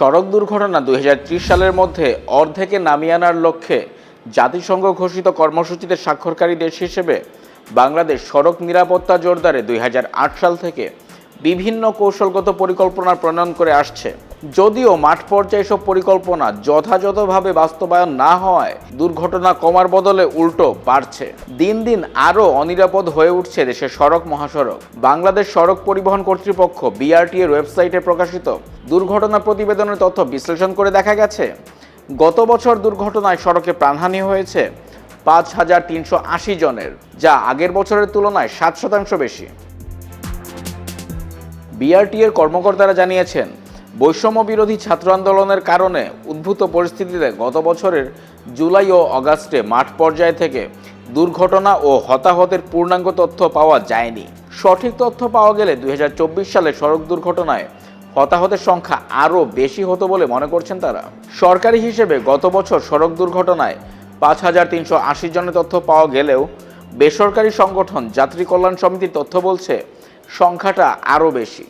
সড়ক দুর্ঘটনা দুই হাজার ত্রিশ সালের মধ্যে অর্ধেকে নামিয়ে আনার লক্ষ্যে জাতিসংঘ ঘোষিত কর্মসূচিতে স্বাক্ষরকারী দেশ হিসেবে বাংলাদেশ সড়ক নিরাপত্তা জোরদারে দুই হাজার আট সাল থেকে বিভিন্ন কৌশলগত পরিকল্পনা প্রণয়ন করে আসছে। যদিও মাঠ পর্যায়ে সব পরিকল্পনা যথাযথভাবে বাস্তবায়ন না হওয়ায় দুর্ঘটনা কমার বদলে উল্টো বাড়ছে। দিন দিন আরও অনিরাপদ হয়ে উঠছে দেশের সড়ক মহাসড়ক। বাংলাদেশ সড়ক পরিবহন কর্তৃপক্ষ বিআরটি এর ওয়েবসাইটে প্রকাশিত দুর্ঘটনা প্রতিবেদনের তথ্য বিশ্লেষণ করে দেখা গেছে, গত বছর দুর্ঘটনায় সড়কে প্রাণহানি হয়েছে পাঁচ হাজার তিনশো আশি জনের, যা আগের বছরের তুলনায় সাত শতাংশ বেশি। বিআরটি এর কর্মকর্তারা জানিয়েছেন বৈষম্য বিরোধী ছাত্র আন্দোলনের কারণে উদ্ভূত পরিস্থিতিতে গত বছরের জুলাই ও অগাস্টে মাঠ পর্যায় থেকে দুর্ঘটনা ও হতাহতের পূর্ণাঙ্গ তথ্য পাওয়া যায়নি। সঠিক তথ্য পাওয়া গেলে দুই হাজার চব্বিশ সালে সড়ক দুর্ঘটনায় হতাহতের সংখ্যা আরও বেশি হতো বলে মনে করছেন তারা। সরকারি হিসেবে গত বছর সড়ক দুর্ঘটনায় পাঁচ হাজার তিনশো আশি জনের তথ্য পাওয়া গেলেও বেসরকারি সংগঠন যাত্রী কল্যাণ সমিতির তথ্য বলছে, সংখ্যাটা আরও বেশি।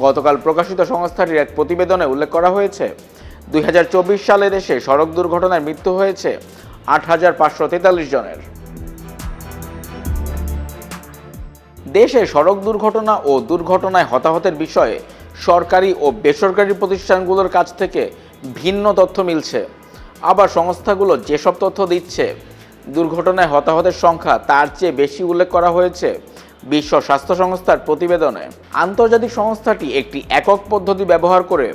গতকাল প্রকাশিত সংস্থাটির এক প্রতিবেদনে উল্লেখ করা হয়েছে, দুই সালে দেশে সড়ক দুর্ঘটনায় মৃত্যু হয়েছে আট হাজার পাঁচশো তেতাল্লিশ জনের। দেশে সড়ক দুর্ঘটনা ও দুর্ঘটনায় হতাহতের বিষয়ে সরকারি ও বেসরকারি প্রতিষ্ঠানগুলোর কাছ থেকে ভিন্ন তথ্য মিলছে। আবার সংস্থাগুলো যেসব তথ্য দিচ্ছে, দুর্ঘটনায় হতাহতের সংখ্যা তার চেয়ে বেশি উল্লেখ করা হয়েছে বিশ্ব স্বাস্থ্য সংস্থার প্রতিবেদনে, আন্তর্জাতিক সংস্থাটি একটি একক পদ্ধতি ব্যবহার করে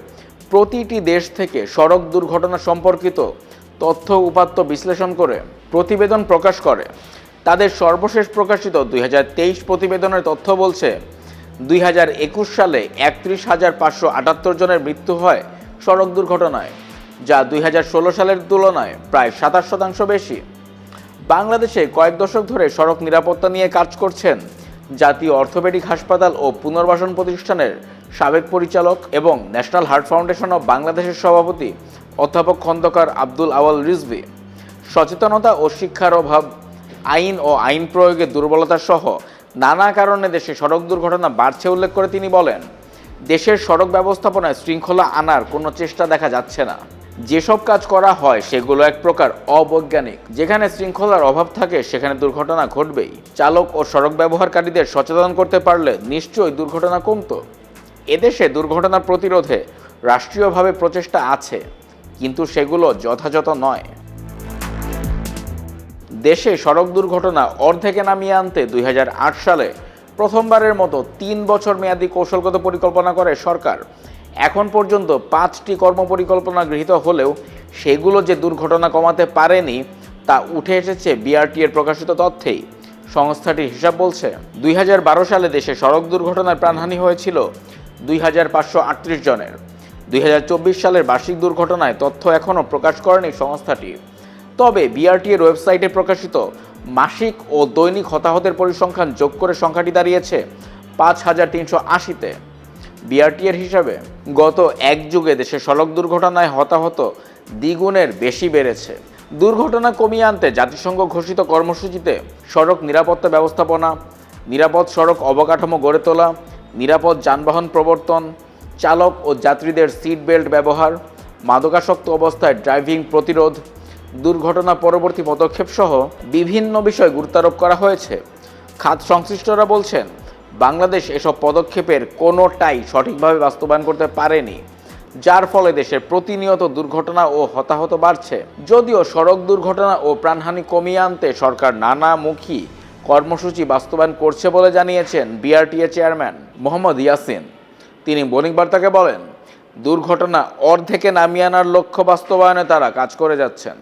প্রতিটি দেশ থেকে সড়ক দুর্ঘটনা সম্পর্কিত তথ্য উপাত্ত বিশ্লেষণ করে প্রতিবেদন প্রকাশ করে। তাদের সর্বশেষ প্রকাশিত দুই হাজার তেইশ প্রতিবেদনের তথ্য বলছে, দুই হাজার একুশ সালে একত্রিশ হাজার পাঁচশো আটাত্তর জনের মৃত্যু হয় সড়ক দুর্ঘটনায়, যা দুই হাজার ষোলো সালের তুলনায় প্রায় সাতাশ শতাংশ বেশি। বাংলাদেশে কয়েক দশক ধরে সড়ক নিরাপত্তা নিয়ে কাজ করছেন জাতীয় অর্থোপেডিক হাসপাতাল ও পুনর্বাসন প্রতিষ্ঠানের সাবেক পরিচালক এবং ন্যাশনাল হার্ট ফাউন্ডেশন অব বাংলাদেশের সভাপতি অধ্যাপক খন্দকার আব্দুল আওয়াল রিজভি। সচেতনতা ও শিক্ষার অভাব, আইন ও আইন প্রয়োগে দুর্বলতা সহ নানা কারণে দেশে সড়ক দুর্ঘটনা বাড়ছে উল্লেখ করে তিনি বলেন, দেশের সড়ক ব্যবস্থাপনায় শৃঙ্খলা আনার কোনো চেষ্টা দেখা যাচ্ছে না। যেসব কাজ করা হয় সেগুলো এক প্রকার অবৈজ্ঞানিক। যেখানে শৃঙ্খলার অভাব থাকে, সেখানে দুর্ঘটনা ঘটবেই। চালক ও সড়ক ব্যবহারকারীদের সচেতন করতে পারলে নিশ্চয়ই দুর্ঘটনা কমতো। এদেশে দুর্ঘটনা প্রতিরোধে রাষ্ট্রীয়ভাবে প্রচেষ্টা আছে, কিন্তু সেগুলো যথাযথ নয়। দেশে সড়ক দুর্ঘটনা অর্ধেকে নামিয়ে আনতে দুই হাজার আট সালে প্রথমবারের মতো তিন বছর মেয়াদী কৌশলগত পরিকল্পনা করে সরকার। এখন পর্যন্ত পাঁচটি কর্মপরিকল্পনা গৃহীত হলেও সেগুলো যে দুর্ঘটনা কমাতে পারেনি, তা উঠে এসেছে বিআরটি এর প্রকাশিত তথ্যেই। সংস্থাটির হিসাব বলছে, দুই হাজার বারো সালে দেশে সড়ক দুর্ঘটনায় প্রাণহানি হয়েছিল দুই হাজার পাঁচশো আটত্রিশ জনের। দুই হাজার চব্বিশ সালের বার্ষিক দুর্ঘটনায় তথ্য এখনও প্রকাশ করেনি সংস্থাটি। তবে বিআরটি এর ওয়েবসাইটে প্রকাশিত মাসিক ও দৈনিক হতাহতের পরিসংখ্যান যোগ করে সংখ্যাটি দাঁড়িয়েছে পাঁচ হাজার তিনশো আশিতে। বিআরটি এর হিসাবে গত এক যুগে দেশে সড়ক দুর্ঘটনায় হতাহত দ্বিগুণের বেশি বেড়েছে। দুর্ঘটনা কমিয়ে আনতে জাতিসংঘ ঘোষিত কর্মসূচিতে সড়ক নিরাপত্তা ব্যবস্থাপনা, নিরাপদ সড়ক অবকাঠামো গড়ে তোলা, নিরাপদ যানবাহন প্রবর্তন, চালক ও যাত্রীদের সিট বেল্ট ব্যবহার, মাদকাসক্ত অবস্থায় ড্রাইভিং প্রতিরোধ, দুর্ঘটনা পরবর্তী পদক্ষেপ সহ বিভিন্ন বিষয় গুরুত্বারোপ করা হয়েছে। খাত সংশ্লিষ্টরা বলছেন বাংলাদেশ এসব পদক্ষেপের কোনোটাই সঠিকভাবে বাস্তবায়ন করতে পারেনি, যার ফলে দেশের প্রতিনিয়ত দুর্ঘটনা ও হতাহত বাড়ছে। যদিও সড়ক দুর্ঘটনা ও প্রাণহানি কমিয়ে আনতে সরকার নানামুখী কর্মসূচি বাস্তবায়ন করছে বলে জানিয়েছেন বিআরটিএ চেয়ারম্যান মোহাম্মদ ইয়াসিন। তিনি বণিক বার্তাকে বলেন, দুর্ঘটনা অর্ধেকে নামিয়ে আনার লক্ষ্য বাস্তবায়নে তারা কাজ করে যাচ্ছেন।